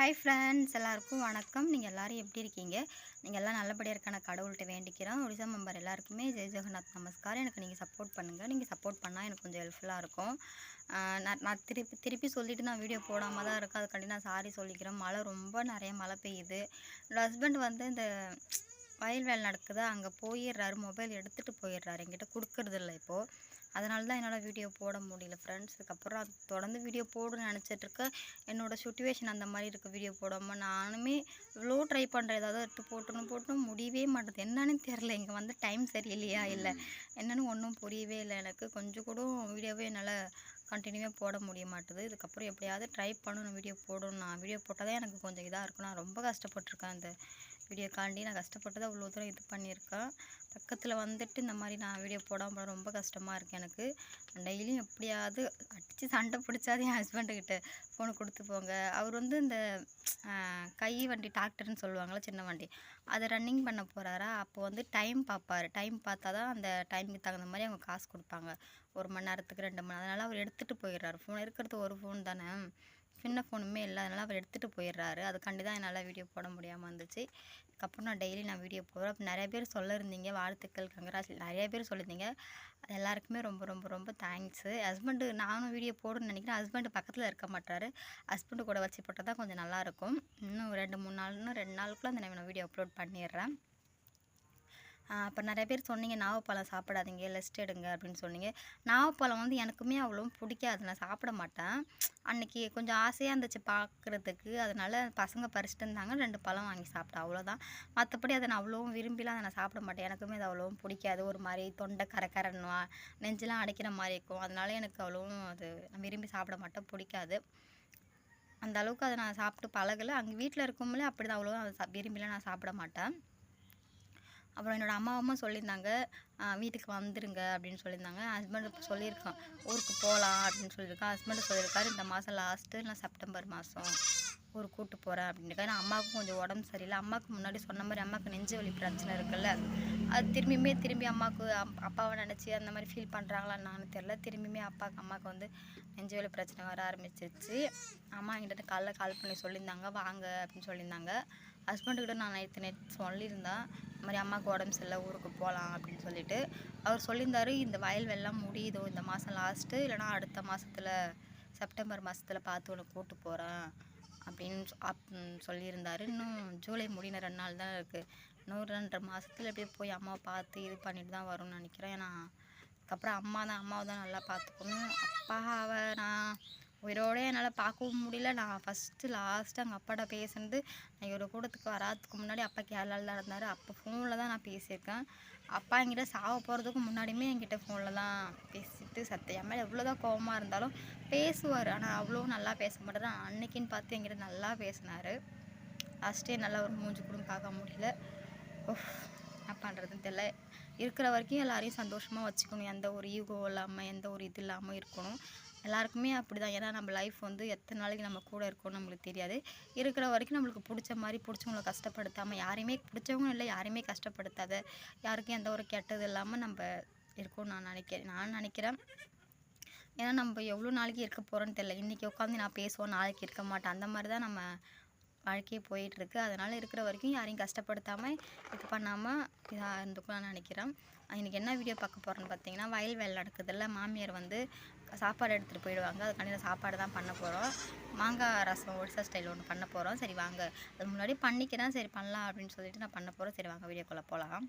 Hi friends எல்லாருக்கும் வணக்கம். நீங்கள் எல்லோரும் எப்படி இருக்கீங்க? நீங்கள் எல்லாம் நல்லபடியாக இருக்கான கடவுள்கிட்ட வேண்டிக்கிறோம் ஒடிசா மெம்பர் எல்லாருக்குமே ஜெய் ஜெகநாத் நமஸ்காரம். எனக்கு நீங்கள் சப்போர்ட் பண்ணுங்கள் நீங்கள் சப்போர்ட் பண்ணால் எனக்கு கொஞ்சம் ஹெல்ப்ஃபுல்லாக இருக்கும். நான் நான் திருப்பி திருப்பி சொல்லிவிட்டு நான் வீடியோ போடாமல் தான் இருக்கேன். அதுக்காண்டி நான் சாரி சொல்லிக்கிறேன். மழை ரொம்ப நிறைய மழை பெய்யுது. என்னோடய ஹஸ்பண்ட் வந்து இந்த வயல் வேலை நடக்குது. அங்கே போயிடுறாரு. மொபைல் எடுத்துகிட்டு போயிடுறாரு. என்கிட்ட கொடுக்கறதில்ல இப்போது அதனால தான் என்னால் வீடியோ போட முடியல ஃப்ரெண்ட்ஸ் அதுக்கப்புறம் தொடர்ந்து வீடியோ போடணும்னு நினச்சிட்ருக்கேன் என்னோடய என்னோட சுச்சுவேஷன் அந்த மாதிரி இருக்குது வீடியோ போடாமல் நானுமே இவ்வளோ ட்ரை பண்ணுறேன் ஏதாவது எடுத்து போட்டணும் போட்டணும் முடியவே மாட்டேது. என்னன்னு தெரில இங்கே வந்து டைம் சரியில்லையா? இல்லை என்னன்னு ஒன்றும் புரியவே இல்லை. எனக்கு கொஞ்சம் கூட வீடியோவே என்னால் கண்டினியூவாக போட முடிய மாட்டுது. இதுக்கப்புறம் எப்படியாவது ட்ரை பண்ணணும் வீடியோ போடணும். நான் வீடியோ போட்டால் தான் எனக்கு கொஞ்சம் இதாக இருக்கும். நான் ரொம்ப கஷ்டப்பட்டிருக்கேன் அந்த வீடியோக்காண்டி நான் கஷ்டப்பட்டு தான் இவ்வளோ தூரம் இது பண்ணியிருக்கேன். பக்கத்தில் வந்துட்டு இந்த மாதிரி நான் வீடியோ போடாமல் போட ரொம்ப கஷ்டமாக இருக்குது எனக்கு. டெய்லியும் எப்படியாவது அடித்து சண்டை பிடிச்சாது என் ஹஸ்பண்டுக்கிட்ட ஃபோனை கொடுத்து போங்க. அவர் வந்து இந்த கை வண்டி டிராக்டர்னு சொல்லுவாங்களா சின்ன வண்டி. அதை ரன்னிங் பண்ண போகிறாரா அப்போ வந்து டைம் பார்ப்பாரு. டைம் பார்த்தா தான் அந்த டைமுக்கு தகுந்த மாதிரி அவங்க காசு கொடுப்பாங்க. ஒரு மணி நேரத்துக்கு ரெண்டு மணி நேரம். அதனால் அவர் எடுத்துகிட்டு போயிடுறாரு. ஃபோன் இருக்கிறது ஒரு ஃபோன் தானே. சின்ன ஃபோனுமே இல்லை. அதனால் அவர் எடுத்துகிட்டு போயிடுறாரு. அதுக்காண்டி தான் என்னால் வீடியோ போட முடியாமல் இருந்துச்சு அதுக்கப்புறம் நான் டெய்லி நான் வீடியோ போடுறேன் அப்போ நிறைய பேர் சொல்லியிருந்தீங்க வாழ்த்துக்கள் கங்கராஜ் நிறைய பேர் சொல்லியிருந்தீங்க. அது எல்லாருக்குமே ரொம்ப ரொம்ப ரொம்ப தேங்க்ஸு ஹஸ்பண்டு நானும் வீடியோ போடணும்னு நினைக்கிறேன். ஹஸ்பண்டு பக்கத்தில் இருக்க மாட்டாரு. ஹஸ்பண்டு கூட வச்சு போட்டால் தான் கொஞ்சம் நல்லாயிருக்கும் இன்னும் ரெண்டு மூணு நாள் இன்னும் ரெண்டு நாளுக்குள்ளே அந்த நான் வீடியோ அப்லோட் பண்ணிடுறேன். அப்போ நிறைய பேர் சொன்னீங்க நாவப்பழம் சாப்பிடாதீங்க லெஸ்ட் எடுங்க அப்படின்னு சொன்னீங்க. நாவப்பழம் வந்து எனக்குமே அவ்வளோ பிடிக்காது. நான் சாப்பிட மாட்டேன். அன்னைக்கு கொஞ்சம் ஆசையாக இருந்துச்சு பார்க்குறதுக்கு அதனால் பசங்க பறிச்சுட்டு இருந்தாங்க ரெண்டு பழம் வாங்கி சாப்பிட்டேன். அவ்வளோதான். மற்றபடி அதை நான் அவ்வளோவும் விரும்பிலாம் அதை நான் சாப்பிட மாட்டேன். எனக்குமே அது அவ்வளோவும் பிடிக்காது. ஒரு மாதிரி தொண்டை கரகரன்னு நெஞ்செலாம் அடைக்கிற மாதிரி இருக்கும். அதனால எனக்கு அவ்வளோவும் அது நான் விரும்பி சாப்பிட மாட்டேன். பிடிக்காது. அந்த அளவுக்கு அதை நான் சாப்பிட்டு பழகலை. அங்கே வீட்டில் இருக்கும்போதே அப்படி தான் அவ்வளோவும் அதை விரும்பிலாம் நான் சாப்பிட மாட்டேன். அப்புறம் என்னோடய அம்மாவும் சொல்லியிருந்தாங்க வீட்டுக்கு வந்துருங்க அப்படின்னு சொல்லியிருந்தாங்க. ஹஸ்பண்ட் சொல்லியிருக்கான் ஊருக்கு போகலாம் அப்படின்னு சொல்லியிருக்கான் ஹஸ்பண்டு சொல்லியிருக்காரு இந்த மாதம் லாஸ்ட்டு இல்லை செப்டம்பர் மாதம் ஊருக்கு கூட்டு போகிறேன் அப்படின்னு ஏன்னா அம்மாவுக்கும் கொஞ்சம் உடம்பு சரியில்லை. அம்மாவுக்கு முன்னாடி சொன்ன மாதிரி அம்மாவுக்கு நெஞ்சு வலி பிரச்சனை இருக்குல்ல. அது திரும்பியுமே திரும்பி அம்மாவுக்கு அப்- அப்பாவை நினச்சி அந்த மாதிரி ஃபீல் பண்ணுறாங்களா என்னன்னு தெரில திரும்பியுமே அப்பாவுக்கு அம்மாவுக்கு வந்து நெஞ்சு வலி பிரச்சனை வர ஆரம்பிச்சிருச்சு. அம்மா என்கிட்ட காலைல கால் பண்ணி சொல்லியிருந்தாங்க வாங்க அப்படின்னு சொல்லியிருந்தாங்க. ஹஸ்பண்டுக்கிட்ட நான் நேற்று நேற்று சொல்லியிருந்தேன் இந்த மாதிரி அம்மாவுக்கு உடம்பு சரியில்லை ஊருக்கு போகலாம் அப்படின்னு சொல்லிட்டு அவர் சொல்லியிருந்தார் இந்த வயல் வெள்ளம் முடியுதோ இந்த மாதம் லாஸ்ட்டு இல்லைனா அடுத்த மாதத்துல செப்டம்பர் மாதத்தில் பார்த்து உனக்கு கூப்பிட்டு போகிறேன் அப்படின்னு அப் சொல்லியிருந்தார். இன்னும் ஜூலை முடின ரெண்டு நாள் தான் இருக்குது இன்னும் ரெண்டரை மாதத்துல எப்படியே போய் அம்மாவை பார்த்து இது பண்ணிட்டு தான் வரும்னு நினைக்கிறேன். ஏன்னா அதுக்கப்புறம் அம்மா தான் அம்மாவை தான் நல்லா பார்த்துக்கணும். அப்பாவை நான் உயிரோட என்னால் பார்க்கவும் முடியல. நான் ஃபஸ்ட்டு லாஸ்ட்டு எங்கள் அப்பாட்ட பேசுனது நான் இவர் கூடத்துக்கு வராதுக்கு முன்னாடி அப்பா கேரளாவில் தான் இருந்தார். அப்போ ஃபோனில் தான் நான் பேசியிருக்கேன். அப்பா என்கிட்ட சாவ போகிறதுக்கு முன்னாடியுமே என்கிட்ட ஃபோனில் தான் பேசிட்டு சத்த மேலே எவ்வளோ தான் கோவமாக இருந்தாலும் பேசுவார். ஆனால் அவ்வளோ நல்லா பேச மாட்டார். அன்னைக்குன்னு பார்த்து என்கிட்ட நல்லா பேசினார். லாஸ்ட்டே நல்லா ஒரு மூஞ்சி கூட பார்க்க முடியல. ஓஃப் என்ன பண்ணுறதுன்னு தெரியல. இருக்கிற வரைக்கும் எல்லாரையும் சந்தோஷமாக வச்சுக்கணும். எந்த ஒரு ஈகோ இல்லாமல் எந்த ஒரு இது இல்லாமல் இருக்கணும். எல்லாருக்குமே அப்படி தான் ஏன்னா நம்ம லைஃப் வந்து எத்தனை நாளைக்கு நம்ம கூட இருக்கோம்னு நம்மளுக்கு தெரியாது. இருக்கிற வரைக்கும் நம்மளுக்கு பிடிச்ச மாதிரி பிடிச்சவங்கள கஷ்டப்படுத்தாமல் யாரையுமே பிடிச்சவங்களும் இல்லை யாரையுமே கஷ்டப்படுத்தாத யாருக்கும் எந்த ஒரு கெட்டது இல்லாமல் நம்ம இருக்கோம்னு நான் நினைக்கிறேன். நான் நினைக்கிறேன் ஏன்னா நம்ம எவ்வளோ நாளைக்கு இருக்க போகிறோன்னு தெரியல. இன்றைக்கி உட்காந்து நான் பேசுவோம் நாளைக்கு இருக்க மாட்டேன். அந்த மாதிரி தான் நம்ம வாழ்க்கையே போயிட்டுருக்கு அதனால் இருக்கிற வரைக்கும் யாரையும் கஷ்டப்படுத்தாமல் இது பண்ணாமல் இதாக இருந்துக்கணும்னு நினைக்கிறேன். இன்றைக்கி என்ன வீடியோ பார்க்க போகிறோன்னு பார்த்தீங்கன்னா வயல் வேலை நடக்குதுல்ல. மாமியார் வந்து சாப்பாடு எடுத்துகிட்டு போயிடுவாங்க. அதுக்காண்டி நான் சாப்பாடு தான் பண்ண போகிறோம் மாங்காய் ரசம் ஒடிசா ஸ்டைல் ஒன்று பண்ண போகிறோம் சரி வாங்க. அது முன்னாடி பண்ணிக்கிறேன். சரி பண்ணலாம் அப்படின்னு சொல்லிட்டு நான் பண்ண போகிறோம் சரி வாங்க வீடியோக்குள்ளே போகலாம்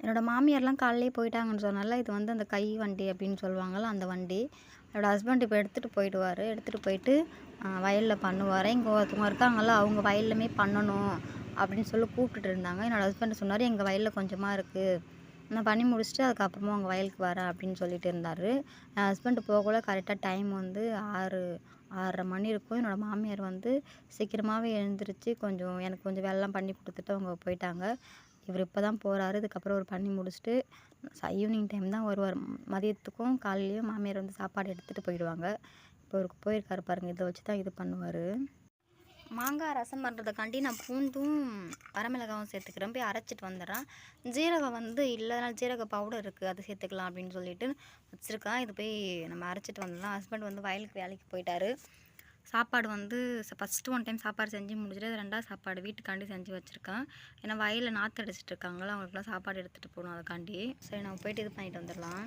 என்னோடய மாமியார்லாம் காலையிலே போயிட்டாங்கன்னு சொன்னால இது வந்து அந்த கை வண்டி அப்படின்னு சொல்லுவாங்கள்ல அந்த வண்டி. என்னோடய ஹஸ்பண்ட் இப்போ எடுத்துகிட்டு போயிடுவார். எடுத்துகிட்டு போயிட்டு வயலில் பண்ணுவார். இங்கே ஒருத்தவங்க இருக்காங்கல்ல அவங்க வயல்லுமே பண்ணணும் அப்படின்னு சொல்லி கூப்பிட்டுட்டு இருந்தாங்க. என்னோடய ஹஸ்பண்ட் சொன்னார் எங்கள் வயலில் கொஞ்சமாக இருக்குது நான் பண்ணி முடிச்சுட்டு அதுக்கப்புறமா உங்கள் வயலுக்கு வரேன் அப்படின்னு சொல்லிட்டு இருந்தார். என் ஹஸ்பண்ட் போகக்குள்ள கரெக்டாக டைம் வந்து ஆறு ஆறரை மணி இருக்கும். என்னோடய மாமியார் வந்து சீக்கிரமாகவே எழுந்திரிச்சு கொஞ்சம் எனக்கு கொஞ்சம் வேலைலாம் பண்ணி கொடுத்துட்டு அவங்க போயிட்டாங்க. இவர் இப்போ தான் போகிறாரு இதுக்கப்புறம் அவர் பண்ணி முடிச்சுட்டு ஈவினிங் டைம் தான் வருவார். மதியத்துக்கும் காலையிலையும் மாமியார் வந்து சாப்பாடு எடுத்துகிட்டு போயிடுவாங்க. இப்போ அவருக்கு போயிருக்காரு பாருங்கள் இதை வச்சு தான் இது பண்ணுவார். மாங்காய் ரசம் பண்ணுறதுக்காண்டி நான் பூண்டும் வரமிளகாவும் சேர்த்துக்கிறேன். போய் அரைச்சிட்டு வந்துடுறேன். ஜீரகம் வந்து இல்லைனால ஜீரக பவுடர் இருக்குது அதை சேர்த்துக்கலாம் அப்படின்னு சொல்லிட்டு வச்சுருக்கேன். இது போய் நம்ம அரைச்சிட்டு வந்துடலாம். ஹஸ்பண்ட் வந்து வயலுக்கு வேலைக்கு போயிட்டார். சாப்பாடு வந்து ஃபஸ்ட்டு ஒன் டைம் சாப்பாடு செஞ்சு முடிச்சுட்டு ரெண்டாவது சாப்பாடு வீட்டுக்காண்டி செஞ்சு வச்சுருக்கேன். ஏன்னா வயலில் நாற்று அடிச்சிட்டு இருக்காங்களா அவங்களுக்குலாம் சாப்பாடு எடுத்துகிட்டு போகணும் அதுக்காண்டி. சரி நம்ம போயிட்டு இது பண்ணிட்டு வந்துடலாம்.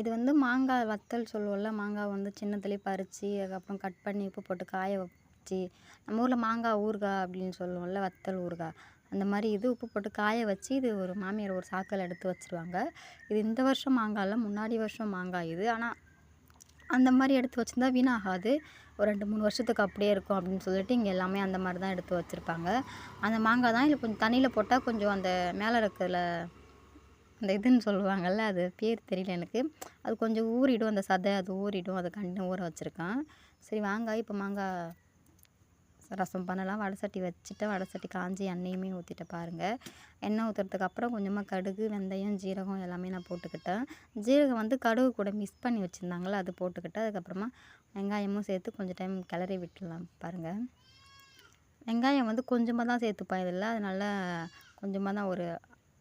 இது வந்து மாங்காய் வத்தல் சொல்லுவோம்ல மாங்காய் வந்து சின்னத்துலேயே பறித்து அதுக்கப்புறம் கட் பண்ணி உப்பு போட்டு காய வச்சு நம்ம ஊரில் மாங்காய் ஊறுகாய் அப்படின்னு சொல்லுவோம்ல வத்தல் ஊறுகாய் அந்த மாதிரி இது உப்பு போட்டு காய வச்சு இது ஒரு மாமியார் ஒரு சாக்கில் எடுத்து வச்சுருவாங்க. இது இந்த வருஷம் மாங்காய் இல்லை முன்னாடி வருஷம் மாங்காய் இது. ஆனால் அந்த மாதிரி எடுத்து வச்சுருந்தா வீணாகாது. ஒரு ரெண்டு மூணு வருஷத்துக்கு அப்படியே இருக்கும் அப்படின்னு சொல்லிட்டு இங்கே எல்லாமே அந்த மாதிரி தான் எடுத்து வச்சுருப்பாங்க. அந்த மாங்காய் தான் இதில் கொஞ்சம் தண்ணியில் போட்டால் கொஞ்சம் அந்த மேலே இருக்கிற அந்த இதுன்னு சொல்லுவாங்கள்ல அது பேர் தெரியல எனக்கு. அது கொஞ்சம் ஊறிடும் அந்த சதை அது ஊறிடும் அதை கண்டு ஊற வச்சுருக்கேன். சரி வாங்காய் இப்போ மாங்காய் ரசம் பண்ணலாம் வடை சட்டி வச்சுட்டு வடை சட்டி காஞ்சி எண்ணெயுமே ஊற்றிட்டு பாருங்கள் எண்ணெய் ஊற்றுறதுக்கு அப்புறம் கொஞ்சமாக கடுகு வெந்தயம் ஜீரகம் எல்லாமே நான் போட்டுக்கிட்டேன். ஜீரகம் வந்து கடுகு கூட மிக்ஸ் பண்ணி வச்சுருந்தாங்களே அது போட்டுக்கிட்டு அதுக்கப்புறமா வெங்காயமும் சேர்த்து கொஞ்சம் டைம் கிளறி விட்டுடலாம் பாருங்கள் வெங்காயம் வந்து கொஞ்சமாக தான் சேர்த்துப்பேன் இதில். அதனால் கொஞ்சமாக தான் ஒரு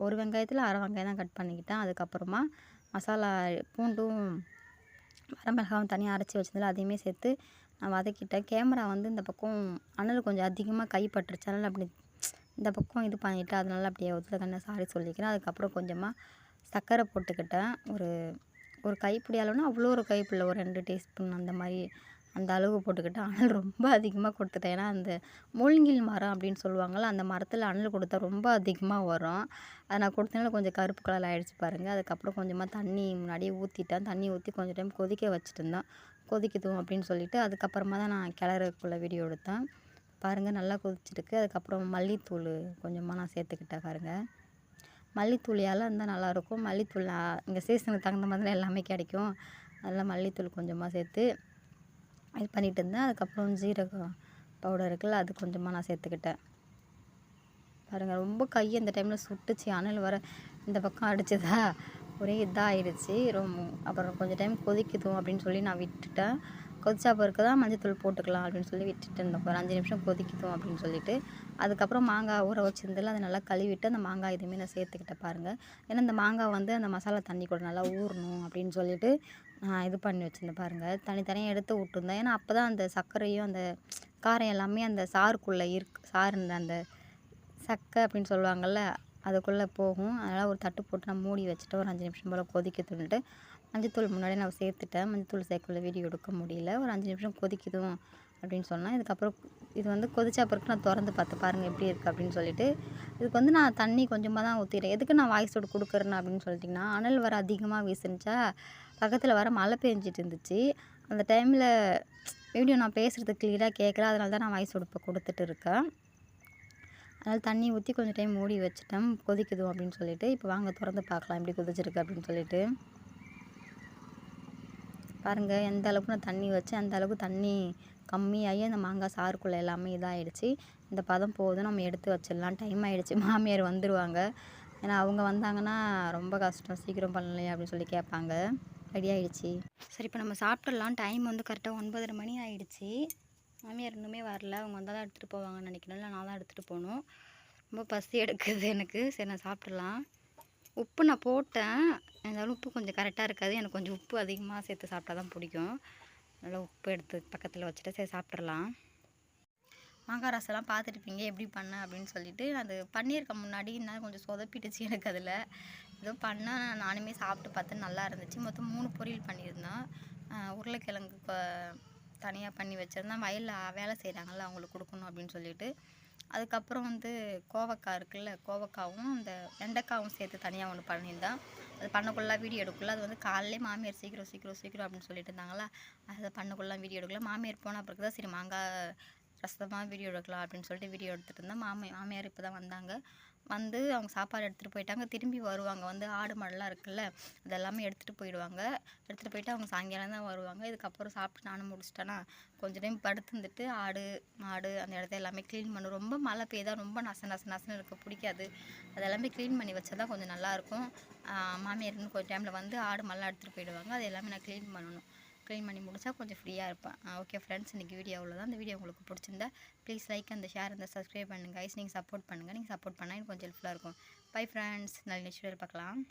ஒரு வெங்காயத்தில் அரை வெங்காயம் தான் கட் பண்ணிக்கிட்டேன். அதுக்கப்புறமா மசாலா பூண்டும் வரமிளகாவும் தனியாக அரைச்சி வச்சதில் அதையுமே சேர்த்து நான் வதக்கிட்டேன். கேமரா வந்து இந்த பக்கம் அனல் கொஞ்சம் அதிகமாக கைப்பட்டுருச்சு அதனால் அப்படி இந்த பக்கம் இது பண்ணிவிட்டு அதனால் அப்படியே ஒத்துக்கண்ண சாரி சொல்லிக்கிறேன். அதுக்கப்புறம் கொஞ்சமாக சர்க்கரை போட்டுக்கிட்டேன். ஒரு ஒரு கைப்பிடி அளவுனா அவ்வளோ ஒரு கைப்பிடி ஒரு ரெண்டு டீஸ்பூன் அந்த மாதிரி அந்த அளவு போட்டுக்கிட்டேன் அனல் ரொம்ப அதிகமாக கொடுத்துட்டேன். ஏன்னா அந்த மூலிங்கில் மரம் அப்படின்னு சொல்லுவாங்கள்ல அந்த மரத்தில் அனல் கொடுத்தா ரொம்ப அதிகமாக வரும். அதை நான் கொடுத்தனால கொஞ்சம் கருப்பு கலர் ஆகிடுச்சு பாருங்கள் அதுக்கப்புறம் கொஞ்சமாக தண்ணி முன்னாடியே ஊற்றிட்டேன் தண்ணி ஊற்றி கொஞ்சம் டைம் கொதிக்க வச்சுட்டு இருந்தேன் கொதிக்குதும் அப்படின்னு சொல்லிட்டு அதுக்கப்புறமா தான் நான் கிளறக்குள்ளே வீடியோ எடுத்தேன். பாருங்கள் நல்லா கொதிச்சிருக்கு. அதுக்கப்புறம் மல்லித்தூள் கொஞ்சமாக நான் சேர்த்துக்கிட்டேன் பாருங்கள் மல்லித்தூளியால் இருந்தால் நல்லாயிருக்கும். மல்லித்தூள் இங்கே சீசனுக்கு தகுந்த மாதிரி எல்லாமே கிடைக்கும். அதில் மல்லித்தூள் கொஞ்சமாக சேர்த்து இது பண்ணிகிட்டு இருந்தேன் அதுக்கப்புறம் ஜீரகம் பவுடர் இருக்குல்ல அது கொஞ்சமாக நான் சேர்த்துக்கிட்டேன். பாருங்கள் ரொம்ப கை அந்த டைமில் சுட்டுச்சு. அனல் வர இந்த பக்கம் அடிச்சதா? ஒரே இதாகிடுச்சு ரொம்ப அப்புறம் கொஞ்சம் டைம் கொதிக்குதும் அப்படின்னு சொல்லி நான் விட்டுட்டேன். கொதிச்சா பிறகு தான் மஞ்சத்தூள் போட்டுக்கலாம் அப்படின்னு சொல்லி விட்டுட்டு இருந்தோம் ஒரு அஞ்சு நிமிஷம் கொதிக்கிட்டோம் அப்படின்னு சொல்லிட்டு அதுக்கப்புறம் மாங்காய் ஊற வச்சிருந்ததில் அதை நல்லா கழுவிட்டு அந்த மாங்காய் இதுவுமே நான் சேர்த்துக்கிட்டேன் பாருங்கள் ஏன்னா இந்த மாங்காய் வந்து அந்த மசாலா தண்ணி கூட நல்லா ஊறணும் அப்படின்னு சொல்லிட்டு நான் இது பண்ணி வச்சுருந்தேன் பாருங்கள் தனித்தனியாக எடுத்து விட்டுருந்தேன். ஏன்னா அப்போ தான் அந்த சர்க்கரையும் அந்த காரம் எல்லாமே அந்த சாருக்குள்ளே இருக்கு சாருன்ற அந்த சக்கை அப்படின்னு சொல்லுவாங்கள்ல அதுக்குள்ளே போகும். அதனால் ஒரு தட்டு போட்டு நான் மூடி வச்சுட்டு ஒரு அஞ்சு நிமிஷம் போல் கொதிக்கத்துன்ட்டு மஞ்சத்தூள் முன்னாடி நான் சேர்த்துட்டேன். மஞ்சத்தூள் சேர்க்கல வீடியோ எடுக்க முடியல. ஒரு அஞ்சு நிமிஷம் கொதிக்குதும் அப்படின்னு சொன்னேன். இதுக்கப்புறம் இது வந்து கொதிச்சா பிறகு நான் திறந்து பார்த்து பாருங்கள் எப்படி இருக்குது அப்படின்னு சொல்லிட்டு இதுக்கு வந்து நான் தண்ணி கொஞ்சமாக தான் ஊற்றிடுறேன் எதுக்கு நான் வாய்ஸ் விட்டு கொடுக்குறேன்னு அப்படின்னு சொல்லிட்டிங்கன்னா அனல் வர அதிகமாக வீசுனுச்சா பக்கத்தில் வர மழை பெஞ்சிட்டு இருந்துச்சு. அந்த டைமில் வீடியோ நான் பேசுகிறது கிளியராக கேட்கல அதனால தான் நான் வாய்ஸ் உடுப்பை கொடுத்துட்டு இருக்கேன். அதனால் தண்ணி ஊற்றி கொஞ்சம் டைம் மூடி வச்சுட்டேன். கொதிக்குதும் அப்படின்னு சொல்லிட்டு இப்போ வாங்க திறந்து பார்க்கலாம் எப்படி கொதிச்சிருக்கு அப்படின்னு சொல்லிட்டு. பாருங்கள் எந்த அளவுக்கு நான் தண்ணி வச்சேன் அந்த அளவுக்கு தண்ணி கம்மியாகி அந்த மாங்காய் சாறுக்குள்ளே எல்லாமே இதாகிடுச்சு இந்த பதம் போதும் நம்ம எடுத்து வச்சிடலாம். டைம் ஆகிடுச்சு மாமியார் வந்துடுவாங்க ஏன்னா அவங்க வந்தாங்கன்னா ரொம்ப கஷ்டம். சீக்கிரம் பண்ணலையே அப்படின்னு சொல்லி கேட்பாங்க. ரெடி ஆகிடுச்சி சரி இப்போ நம்ம சாப்பிட்றலாம் டைம் வந்து கரெக்டாக ஒன்பதரை மணி ஆகிடுச்சி மாமியார் இன்னுமே வரல. அவங்க வந்தால் தான் எடுத்துகிட்டு போவாங்கன்னு நினைக்கிறேன். இல்லை நான் தான் எடுத்துகிட்டு போகணும். ரொம்ப பசி எடுக்குது எனக்கு. சரி நான் சாப்பிட்றலாம் உப்பு நான் போட்டேன். இருந்தாலும் உப்பு கொஞ்சம் கரெக்டாக இருக்காது. எனக்கு கொஞ்சம் உப்பு அதிகமாக சேர்த்து சாப்பிட்டா தான் பிடிக்கும். நல்லா உப்பு எடுத்து பக்கத்தில் வச்சுட்டு சரி சாப்பிட்றலாம் மாங்காய் ரசம்லாம் பார்த்துருப்பீங்க. எப்படி பண்ணேன் அப்படின்னு சொல்லிட்டு அது பண்ணியிருக்கேன் முன்னாடி இருந்தாலும் கொஞ்சம் சொதப்பிட்டுச்சு எனக்கு அதில். ஏதோ பண்ணேன் நானுமே சாப்பிட்டு பார்த்து நல்லா இருந்துச்சு. மொத்தம் மூணு பொரியல் பண்ணியிருந்தேன் உருளைக்கிழங்கு தனியாக பண்ணி வச்சுருந்தேன் வயலில் வேலை செய்கிறாங்கள்ல அவங்களுக்கு கொடுக்கணும் அப்படின்னு சொல்லிட்டு. அதுக்கப்புறம் வந்து கோவக்காய் இருக்குல்ல கோவக்காவும் அந்த வெண்டைக்காவும் சேர்த்து தனியாக ஒன்று பண்ணியிருந்தேன் அது பண்ணக்குள்ள வீடியோ எடுக்கல அது வந்து காலையிலே மாமியார் சீக்கிரம் சீக்கிரம் சீக்கிரம் அப்படின்னு சொல்லிட்டு இருந்தாங்களா அதை பண்ணக்குள்ளே வீடியோ எடுக்கல மாமியார் போன பிறகு தான் சரி மாங்காய் ரசமாக வீடியோ எடுக்கலாம் அப்படின்னு சொல்லிட்டு வீடியோ எடுத்துகிட்டு இருந்தேன். மாமி மாமியார் இப்போ தான் வந்தாங்க. வந்து அவங்க சாப்பாடு எடுத்துகிட்டு போயிட்டாங்க. திரும்பி வருவாங்க. வந்து ஆடு மாடெல்லாம் இருக்குல்ல அதெல்லாமே எடுத்துகிட்டு போயிடுவாங்க. எடுத்துகிட்டு போயிட்டு அவங்க சாயங்காலம் தான் வருவாங்க. இதுக்கப்புறம் சாப்பிட்டு நானும் முடிச்சிட்டேன்னா கொஞ்சம் டைம் படுத்துருந்துட்டு ஆடு மாடு அந்த இடத்த எல்லாமே க்ளீன் பண்ணும். ரொம்ப மழை பெய்தா ரொம்ப நச நச நசன்னு இருக்க பிடிக்காது. அதெல்லாமே க்ளீன் பண்ணி வச்சா தான் கொஞ்சம் நல்லாயிருக்கும் மாமியார் கொஞ்சம் டைமில் வந்து ஆடு மாடெலாம் எடுத்துகிட்டு போயிடுவாங்க. அது எல்லாமே நான் க்ளீன் பண்ணணும். க்ளீன் பண்ணி முடிச்சா கொஞ்சம் ஃப்ரீயாக இருப்பேன். ஓகே ஃப்ரெண்ட்ஸ் இன்றைக்கி வீடியோ அவ்வளோதான் இந்த வீடியோ உங்களுக்கு பிடிச்சிருந்தா ப்ளீஸ் லைக் அந்த ஷேர் அந்த சப்ஸ்கிரைப் பண்ணுங்கள் ஐஸ் நீங்கள் சப்போர்ட் பண்ணுங்கள் நீங்கள் சப்போர்ட் பண்ணால் எனக்கு கொஞ்சம் ஹெல்ப்ஃபுல்லாக இருக்கும். பை ஃப்ரெண்ட்ஸ் நல்ல நெக்ஸ்ட் பார்க்கலாம்.